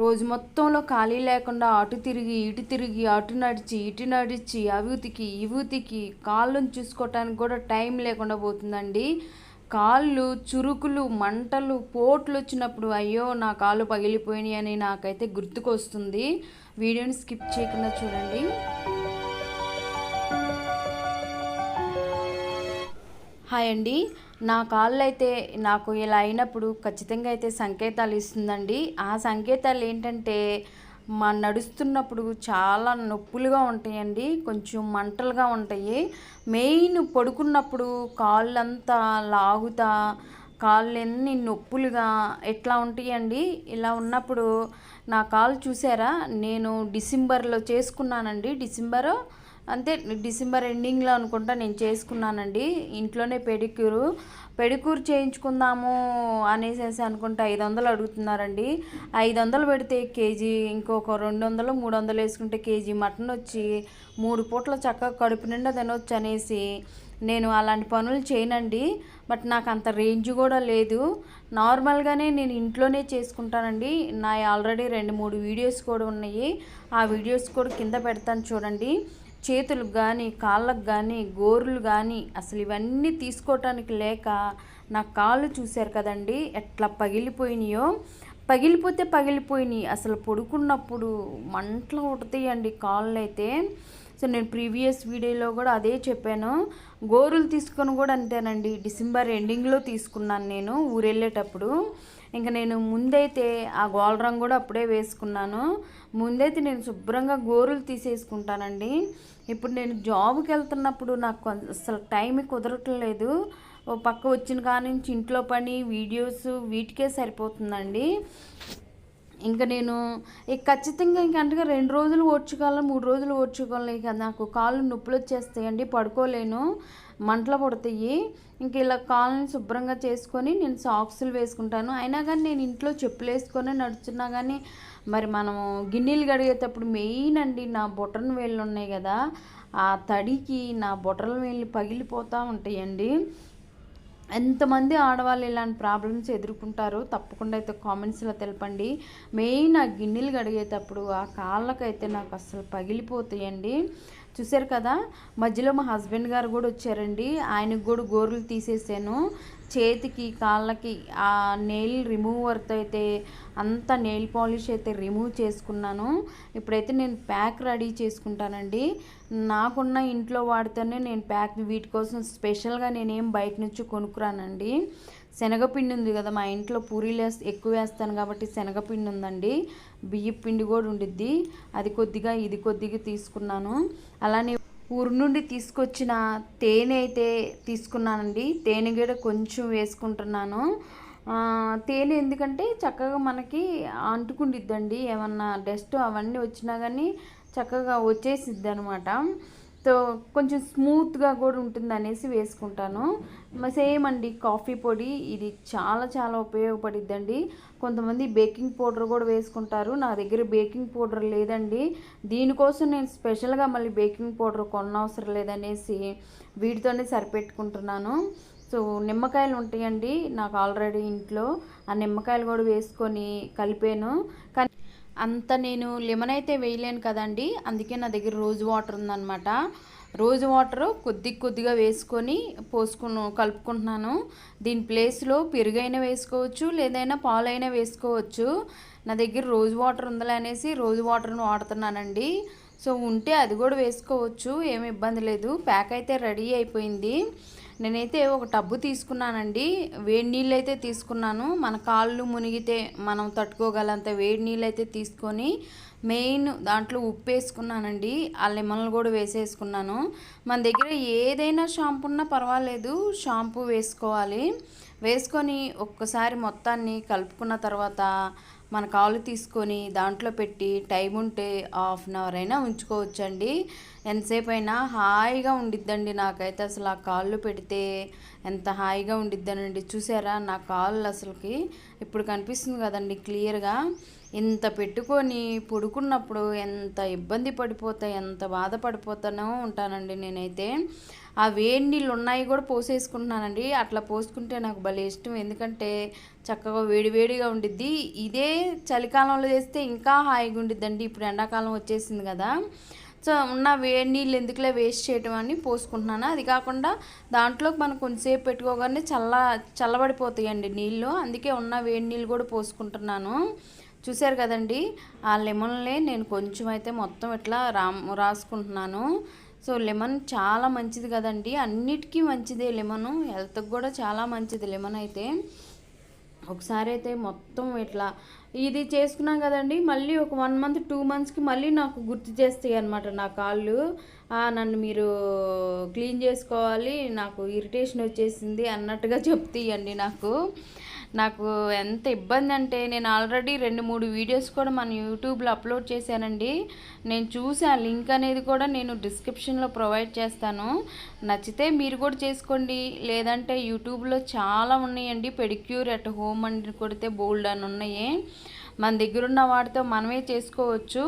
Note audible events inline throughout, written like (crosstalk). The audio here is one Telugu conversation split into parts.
రోజు మొత్తంలో ఖాళీ లేకుండా అటు తిరిగి ఇటు తిరిగి అటు నడిచి ఇటు నడిచి అవితికి ఇవితికి కాళ్ళను చూసుకోవటానికి కూడా టైం లేకుండా పోతుందండి. కాళ్ళు చురుకులు మంటలు పోట్లు వచ్చినప్పుడు అయ్యో నా కాళ్ళు పగిలిపోయినాయి అని నాకైతే గుర్తుకొస్తుంది. వీడియోని స్కిప్ చేయకుండా చూడండి. హాయ్ అండి. నా కాళ్ళు అయితే నాకు ఇలా అయినప్పుడు ఖచ్చితంగా అయితే సంకేతాలు ఇస్తుందండి. ఆ సంకేతాలు ఏంటంటే మా నడుస్తున్నప్పుడు చాలా నొప్పులుగా ఉంటాయండి. కొంచెం మంటలుగా ఉంటాయి. మెయిన్ పడుకున్నప్పుడు కాళ్ళంతా లాగుతా కాళ్ళు నొప్పులుగా ఎట్లా ఉంటాయండి? ఇలా ఉన్నప్పుడు నా కాళ్ళు చూసారా? నేను డిసెంబర్లో చేసుకున్నానండి. డిసెంబర్ అంతే డిసెంబర్ ఎండింగ్లో అనుకుంటా నేను చేసుకున్నానండి. ఇంట్లోనే పెడిక్యూరు. పెడిక్యూర్ చేయించుకుందాము అనేసి అనుకుంటే ఐదు వందలు అడుగుతున్నారండి. ఐదు వందలు పెడితే కేజీ ఇంకొక రెండు వందలు మూడు వందలు వేసుకుంటే కేజీ మటన్ వచ్చి మూడు పూట్ల చక్కగా కడుపు నిండా తినొచ్చు అనేసి నేను అలాంటి పనులు చేయనండి. బట్ నాకు అంత రేంజ్ కూడా లేదు. నార్మల్గానే నేను ఇంట్లోనే చేసుకుంటానండి. నా ఆల్రెడీ రెండు మూడు వీడియోస్ కూడా ఉన్నాయి. ఆ వీడియోస్ కూడా కింద పెడతాను చూడండి. చేతులకు కానీ కాళ్ళకు కానీ గోర్లు కానీ అసలు ఇవన్నీ తీసుకోవటానికి లేక నా కాళ్ళు చూశారు కదండి ఎట్లా పగిలిపోయినాయో. పగిలిపోతే పగిలిపోయినాయి అసలు పడుకున్నప్పుడు మంటలు ఉడతాయండి కాళ్ళు అయితే సో నేను ప్రీవియస్ వీడియోలో కూడా అదే చెప్పాను. గోరులు తీసుకొని కూడా అంతేనండి డిసెంబర్ ఎండింగ్లో తీసుకున్నాను నేను ఊరెళ్ళేటప్పుడు. ఇంకా నేను ముందైతే ఆ గోల్ రంగు కూడా అప్పుడే వేసుకున్నాను. ముందైతే నేను శుభ్రంగా గోరులు తీసేసుకుంటానండి. ఇప్పుడు నేను జాబ్కి వెళ్తున్నప్పుడు నాకు అసలు టైం కుదరట్లేదు. ఓ పక్క వచ్చిన కాడి నుంచి ఇంట్లో పని వీడియోస్ వీటికే సరిపోతుందండి. ఇంకా నేను ఇక ఖచ్చితంగా ఇంక అంటే రెండు రోజులు ఓడ్చుకోవాలి మూడు రోజులు ఓడ్చుకోవాలి ఇక నాకు కాళ్ళు నొప్పులు వచ్చేస్తాయండి పడుకోలేను మంటలు పడతాయి. ఇంక ఇలా కాళ్ళని శుభ్రంగా చేసుకొని నేను సాక్సులు వేసుకుంటాను. అయినా కానీ నేను ఇంట్లో చెప్పులు వేసుకొని నడుచున్నా కానీ మరి మనము గిన్నెలు కడిగేటప్పుడు మెయిన్ అండి నా బొటన్ వేళ్ళు ఉన్నాయి కదా ఆ తడికి నా బొటన్ వేళ్ళు పగిలిపోతూ ఉంటాయండి. ఎంతమంది ఆడవాళ్ళు ఇలాంటి ప్రాబ్లమ్స్ ఎదుర్కొంటారో తప్పకుండా అయితే కామెంట్స్లో తెలపండి. మెయిన్ ఆ గిన్నెలు కడిగేటప్పుడు ఆ కాళ్ళకైతే నాకు అసలు పగిలిపోతాయండి. చూసారు కదా మధ్యలో మా హస్బెండ్ గారు కూడా వచ్చారండి. ఆయనకు కూడా గోర్లు తీసేసాను. చేతికి కాళ్ళకి ఆ నెయిల్ రిమూవర్తో అయితే అంత నెయిల్ పాలిష్ అయితే రిమూవ్ చేసుకున్నాను. ఇప్పుడైతే నేను ప్యాక్ రెడీ చేసుకుంటానండి. నాకున్న ఇంట్లో వాడితేనే నేను ప్యాక్ వీటి కోసం స్పెషల్గా నేనేం బయట నుంచి కొనుక్కురానండి. శనగపిండి ఉంది కదా మా ఇంట్లో పూరీలు ఎక్కువ వేస్తాను కాబట్టి శనగపిండి ఉందండి. బియ్య పిండి కూడా ఉండిద్ది. అది కొద్దిగా ఇది కొద్దిగా తీసుకున్నాను. అలానే ఊరు నుండి తీసుకొచ్చిన తేనె అయితే తీసుకున్నానండి. తేనె కూడా కొంచెం వేసుకుంటున్నాను. తేనె ఎందుకంటే చక్కగా మనకి అంటుకుండిద్దండి. ఏమన్నా డస్ట్ అవన్నీ వచ్చినా కానీ చక్కగా వచ్చేసిద్ది అనమాట సో కొంచెం స్మూత్గా కూడా ఉంటుంది అనేసి వేసుకుంటాను సేమ్ అండి కాఫీ పొడి. ఇది చాలా చాలా ఉపయోగపడిద్దండి. కొంతమంది బేకింగ్ పౌడర్ కూడా వేసుకుంటారు. నా దగ్గర బేకింగ్ పౌడర్ లేదండి. దీనికోసం నేను స్పెషల్గా మళ్ళీ బేకింగ్ పౌడర్ కొనవసరం లేదనేసి వీటితోనే సరిపెట్టుకుంటున్నాను. సో నిమ్మకాయలు ఉంటాయండి నాకు ఆల్రెడీ ఇంట్లో. ఆ నిమ్మకాయలు కూడా వేసుకొని కలిపాను. కానీ అంత నేను లెమన్ అయితే వేయలేను కదండి. అందుకే నా దగ్గర రోజు వాటర్ ఉందన్నమాట. రోజు వాటర్ కొద్ది కొద్దిగా వేసుకొని పోసుకును కలుపుకుంటున్నాను. దీని ప్లేస్లో పెరుగైనా వేసుకోవచ్చు లేదైనా పాలైనా వేసుకోవచ్చు. నా దగ్గర రోజు వాటర్ ఉందలే అనేసి రోజు వాటర్ను వాడుతున్నానండి. సో ఉంటే అది కూడా వేసుకోవచ్చు ఏమి ఇబ్బంది లేదు. ప్యాక్ అయితే రెడీ అయిపోయింది. నేనైతే ఒక టబ్బు తీసుకున్నానండి. వేడి నీళ్ళు అయితే తీసుకున్నాను. మన కాళ్ళు మునిగితే మనం తట్టుకోగలంత వేడి నీళ్ళు అయితే తీసుకొని మెయిన్ దాంట్లో ఉప్పు వేసుకున్నానండి ఆ లెమన్లు కూడా వేసేసుకున్నాను. మన దగ్గర ఏదైనా షాంపూ ఉన్నా పర్వాలేదు. షాంపూ వేసుకోవాలి. వేసుకొని ఒక్కసారి మొత్తాన్ని కలుపుకున్న తర్వాత మన కాలు తీసుకొని దాంట్లో పెట్టి టైం ఉంటే హాఫ్ అన్ అవర్ అయినా ఉంచుకోవచ్చండి. ఎంతసేపు అయినా హాయిగా ఉండిద్దండి నాకైతే అసలు ఆ కాళ్ళు పెడితే ఎంత హాయిగా ఉండిద్దనండి. చూసారా నా కాళ్ళు అసలుకి? ఇప్పుడు కనిపిస్తుంది కదండి క్లియర్గా. ఇంత పెట్టుకొని పడుకున్నప్పుడు ఎంత ఇబ్బంది పడిపోతా ఎంత బాధపడిపోతానో ఉంటానండి నేనైతే. ఆ వేడి నీళ్ళు ఉన్నాయి కూడా పోసేసుకుంటున్నానండి. అట్లా పోసుకుంటే నాకు భలే ఇష్టం. ఎందుకంటే చక్కగా వేడివేడిగా ఉండిద్ది. ఇదే చలికాలంలో చేస్తే ఇంకా హాయిగా ఉండిద్దండి. ఇప్పుడు ఎండాకాలం వచ్చేసింది కదా. సో ఉన్న వేడి నీళ్ళు ఎందుకులే వేస్ట్ చేయటం అని పోసుకుంటున్నాను. అది కాకుండా దాంట్లోకి మనం కొంచెంసేపు పెట్టుకోగానే చల్ల చల్లబడిపోతాయండి నీళ్ళు. అందుకే ఉన్న వేడి నీళ్ళు కూడా పోసుకుంటున్నాను. చూశారు కదండి. ఆ లెమన్లే నేను కొంచెం అయితే మొత్తం ఇట్లా రా రాసుకుంటున్నాను. సో లెమన్ చాలా మంచిది కదండి. అన్నిటికీ మంచిదే లెమన్. హెల్త్కి కూడా చాలా మంచిది లెమన్ అయితే. ఒకసారి అయితే మొత్తం ఇట్లా ఇది చేసుకున్నాం కదండి. మళ్ళీ ఒక వన్ మంత్ టూ మంత్స్కి మళ్ళీ నాకు గుర్తు చేస్తాయి అనమాట నా కాళ్ళు. నన్ను మీరు క్లీన్ చేసుకోవాలి నాకు ఇరిటేషన్ వచ్చేసింది అన్నట్టుగా (laughs) చెప్తాయండి నాకు. నాకు ఎంత ఇబ్బంది అంటే నేను ఆల్రెడీ రెండు మూడు వీడియోస్ కూడా మన యూట్యూబ్లో అప్లోడ్ చేశానండి. నేను చూసి ఆ లింక్ అనేది కూడా నేను డిస్క్రిప్షన్లో ప్రొవైడ్ చేస్తాను. నచ్చితే మీరు కూడా చేసుకోండి. లేదంటే యూట్యూబ్లో చాలా ఉన్నాయండి. పెడిక్యూర్ అట్ హోమ్ అని కొడితే బోల్డ్ అని ఉన్నాయి. మన దగ్గర ఉన్న వాటితో మనమే చేసుకోవచ్చు.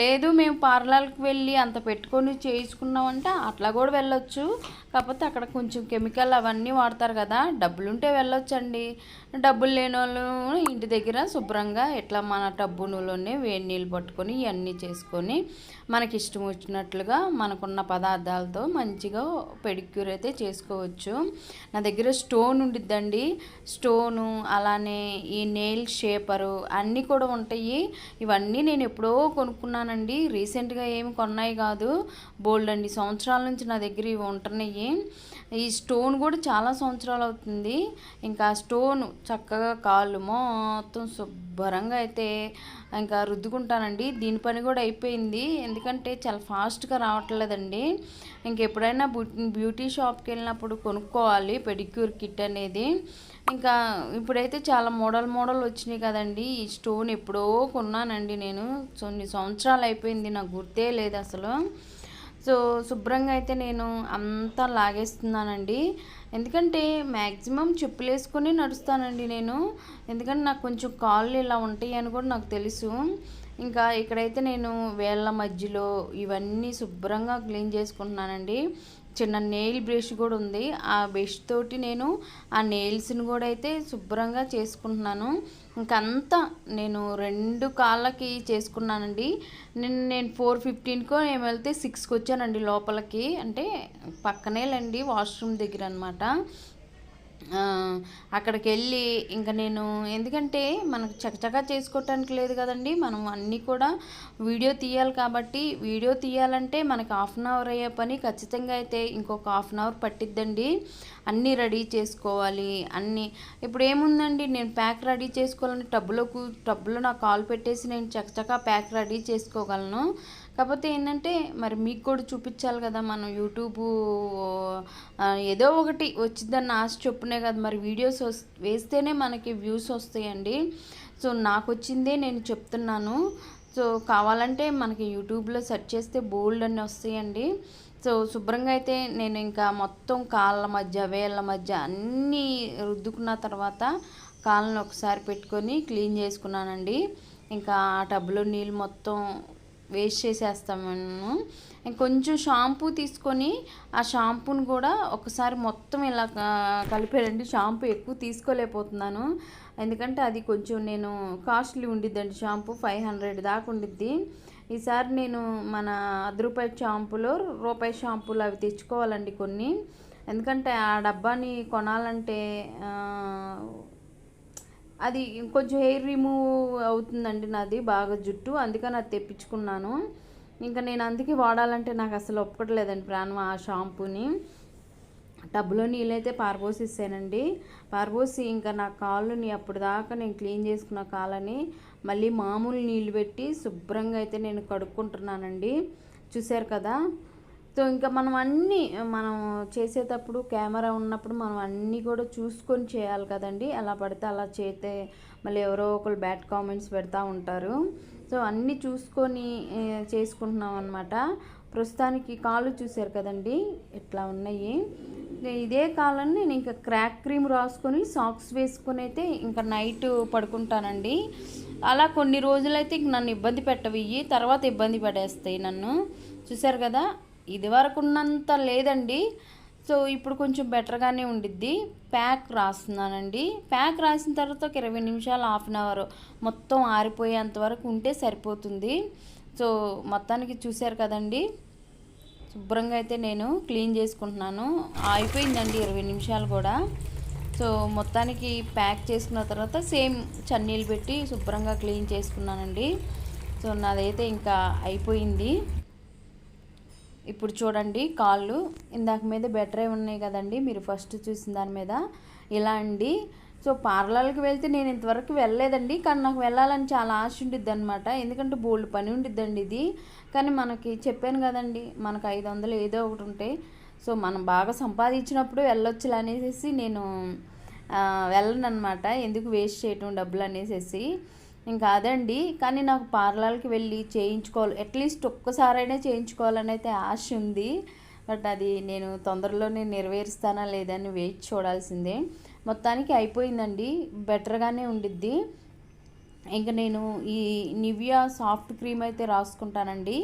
లేదు మేము పార్లర్కి వెళ్ళి అంత పెట్టుకొని చేసుకున్నామంటే అట్లా కూడా వెళ్ళొచ్చు. కాకపోతే అక్కడ కొంచెం కెమికల్ అవన్నీ వాడతారు కదా. డబ్బులుంటే వెళ్ళొచ్చండి. డబ్బులు లేని వాళ్ళు ఇంటి దగ్గర శుభ్రంగా ఇట్లా మన టబ్బులోనే వేడి నీళ్ళు పట్టుకొని ఇవన్నీ చేసుకొని మనకి ఇష్టం వచ్చినట్లుగా మనకున్న పదార్థాలతో మంచిగా పెడిక్యూర్ అయితే చేసుకోవచ్చు. నా దగ్గర స్టోన్ ఉండిద్దండి. స్టోను అలానే ఈ నెయిల్ షేపరు అన్నీ కూడా ఉంటాయి. ఇవన్నీ నేను ఎప్పుడో కొనుక్కున్నానండి. రీసెంట్గా ఏమి కొన్నాయి కాదు. బోల్డ్ అండి. సంవత్సరాల నుంచి నా దగ్గర ఇవి ఉంటున్నాయి. ఈ స్టోన్ కూడా చాలా సంవత్సరాలు అవుతుంది. ఇంకా స్టోన్ చక్కగా కాళ్ళు మొత్తం శుభ్రంగా అయితే ఇంకా రుద్దుకుంటానండి. దీని పని కూడా అయిపోయింది. ఎందుకంటే చాలా ఫాస్ట్గా రావట్లేదండి. ఇంకెప్పుడైనా బ్యూటీ షాప్కి వెళ్ళినప్పుడు కొనుక్కోవాలి. పెడిక్యూర్ కిట్ అనేది. ఇంకా ఇప్పుడైతే చాలా మోడల్ మోడల్ వచ్చినాయి కదండి. ఈ స్టోన్ ఎప్పుడో కొన్నానండి నేను. కొన్ని సంవత్సరాలు అయిపోయింది. నాకు గుర్తే లేదు అసలు. సో శుభ్రంగా అయితే నేను అంతా లాగేస్తున్నానండి. ఎందుకంటే మ్యాక్సిమం చెప్పులు వేసుకొని నడుస్తానండి నేను. ఎందుకంటే నాకు కొంచెం కాళ్ళు ఇలా ఉంటాయి అని కూడా నాకు తెలుసు. ఇంకా ఇక్కడైతే నేను వేళ్ళ మధ్యలో ఇవన్నీ శుభ్రంగా క్లీన్ చేసుకుంటున్నానండి. చిన్న నెయిల్ బ్రష్ కూడా ఉంది. ఆ బ్రష్ తోటి నేను ఆ నెయిల్స్ని కూడా అయితే శుభ్రంగా చేసుకుంటున్నాను. ఇంకంతా నేను రెండు కాళ్ళకి చేసుకున్నానండి. నేను నేను ఫోర్ ఫిఫ్టీన్కో నేను వెళ్తే సిక్స్కి వచ్చానండి లోపలికి. అంటే పక్కనేలండి వాష్రూమ్ దగ్గర అనమాట అక్కడికి వెళ్ళి ఇంకా నేను ఎందుకంటే మనకు చకచకా చేసుకోవటానికి లేదు కదండి. మనం అన్నీ కూడా వీడియో తీయాలి కాబట్టి వీడియో తీయాలంటే మనకి హాఫ్ అన్ అవర్ అయ్యే పని. ఖచ్చితంగా అయితే ఇంకొక హాఫ్ అన్ అవర్ పట్టిద్దండి. అన్నీ రెడీ చేసుకోవాలి. అన్నీ ఇప్పుడు ఏముందండి? నేను ప్యాక్ రెడీ చేసుకోవాలంటే టబ్బులోకి టబ్బులో నా కాల్ పెట్టేసి నేను చకచకా ప్యాక్ రెడీ చేసుకోగలను. కాకపోతే ఏంటంటే మరి మీకు కూడా చూపించాలి కదా మనం యూట్యూబ్ ఏదో ఒకటి వచ్చిందని ఆశ చొప్పునే కదా. మరి వీడియోస్ వేస్తేనే మనకి వ్యూస్ వస్తాయండి. సో నాకు వచ్చిందే నేను చెప్తున్నాను. సో కావాలంటే మనకి యూట్యూబ్లో సెర్చ్ చేస్తే బోల్డ్ అన్నీ వస్తాయండి. సో శుభ్రంగా అయితే నేను ఇంకా మొత్తం కాళ్ళ మధ్య వేళ్ళ మధ్య అన్నీ రుద్దుకున్న తర్వాత కాళ్ళని ఒకసారి పెట్టుకొని క్లీన్ చేసుకున్నానండి. ఇంకా ఆ టబ్లో నీళ్ళు మొత్తం వేస్ట్ చేసేస్తాము కొంచెం షాంపూ తీసుకొని ఆ షాంపూని కూడా ఒకసారి మొత్తం ఇలా కలిపేయండి షాంపూ ఎక్కువ తీసుకోలేకపోతున్నాను. ఎందుకంటే అది కొంచెం నేను కాస్ట్లీ ఉండిద్దండి షాంపూ. ఫైవ్ హండ్రెడ్ దాకా ఉండిద్ది. ఈసారి నేను మన అర్ధ రూపాయి షాంపూలో రూపాయి షాంపూలు అవి తెచ్చుకోవాలండి కొన్ని. ఎందుకంటే ఆ డబ్బాని కొనాలంటే అది కొంచెం హెయిర్ రిమూవ్ అవుతుందండి నాది బాగా జుట్టు. అందుకని అది తెప్పించుకున్నాను. ఇంకా నేను అందుకే వాడాలంటే నాకు అసలు ఒప్పుకోవట్లేదండి ప్రాణం ఆ షాంపూని. టబ్లో నీళ్ళైతే పారబోసిస్తానండి పారబోసి ఇంకా నా కాళ్ళని అప్పుడు దాకా నేను క్లీన్ చేసుకున్న కాళ్ళని మళ్ళీ మామూలు నీళ్ళు పెట్టి శుభ్రంగా అయితే నేను కడుక్కుంటున్నానండి. చూశారు కదా? సో ఇంకా మనం అన్నీ మనం చేసేటప్పుడు కెమెరా ఉన్నప్పుడు మనం అన్నీ కూడా చూసుకొని చేయాలి కదండి. అలా పడితే అలా చేస్తే మళ్ళీ ఎవరో ఒకరు బ్యాడ్ కామెంట్స్ పెడతా ఉంటారు. సో అన్నీ చూసుకొని చేసుకుంటున్నాం అనమాట ప్రస్తుతానికి కాళ్ళు చూసారు కదండి. ఇట్లా ఉన్నాయి? ఇదే కాలం నేను ఇంకా క్రాక్ క్రీమ్ రాసుకొని సాక్స్ వేసుకొని అయితే ఇంకా నైట్ పడుకుంటానండి. అలా కొన్ని రోజులైతే ఇంక నన్ను ఇబ్బంది పెట్టవి తర్వాత ఇబ్బంది పడేస్తాయి నన్ను. చూసారు కదా? ఇది వరకు ఉన్నంత లేదండి. సో ఇప్పుడు కొంచెం బెటర్గానే ఉండిద్ది. ప్యాక్ రాస్తున్నానండి. ప్యాక్ రాసిన తర్వాత ఒక ఇరవై నిమిషాలు హాఫ్ అన్ అవర్ మొత్తం ఆరిపోయేంత వరకు ఉంటే సరిపోతుంది. సో మొత్తానికి చూశారు కదండి. శుభ్రంగా అయితే నేను క్లీన్ చేసుకుంటున్నాను. అయిపోయిందండి ఇరవై నిమిషాలు కూడా. సో మొత్తానికి ప్యాక్ చేసుకున్న తర్వాత సేమ్ చన్నీళ్ళు పెట్టి శుభ్రంగా క్లీన్ చేసుకున్నానండి. సో నాదైతే ఇంకా అయిపోయింది. ఇప్పుడు చూడండి కాళ్ళు ఇందాక మీద బెటరే ఉన్నాయి కదండి మీరు ఫస్ట్ చూసిన దాని మీద. ఇలా అండి. సో పార్లర్కి వెళ్తే నేను ఇంతవరకు వెళ్ళలేదండి కానీ నాకు వెళ్ళాలని చాలా ఆశ ఉండిద్ది అనమాట ఎందుకంటే బోల్డ్ పని ఉండిద్దండి ఇది. కానీ మనకి చెప్పాను కదండి మనకు ఐదు వందలు ఏదో ఒకటి ఉంటే. సో మనం బాగా సంపాదించినప్పుడు వెళ్ళొచ్చులే అనేసి నేను వెళ్ళను అనమాట ఎందుకు వేస్ట్ చేయటం డబ్బులు అనేసి ఇంకా అదండి కానీ నాకు పార్లర్కి వెళ్ళి చేయించుకోవాలి అట్లీస్ట్ ఒక్కసారైనా చేయించుకోవాలని అయితే ఆశ ఉంది. బట్ అది నేను తొందరలోనే నెరవేరుస్తానా లేదని వెయిట్ చూడాల్సిందే. మొత్తానికి అయిపోయిందండి బెటర్గానే ఉండిద్ది. ఇంకా నేను ఈ నివియా సాఫ్ట్ క్రీమ్ అయితే రాసుకుంటానండి.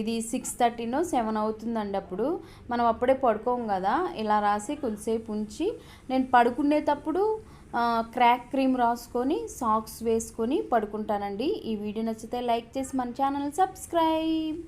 ఇది సిక్స్ థర్టీనో సెవెన్ అవుతుందండి అప్పుడు. మనం అప్పుడే పడుకోం కదా ఇలా రాసి కొంచెంసేపు ఉంచి నేను పడుకునేటప్పుడు క్రాక్ క్రీమ్ రాసుకొని సాక్స్ వేసుకొని పడుకుంటానండి. ఈ వీడియో నచ్చితే లైక్ చేసి మన ఛానల్ సబ్స్క్రైబ్.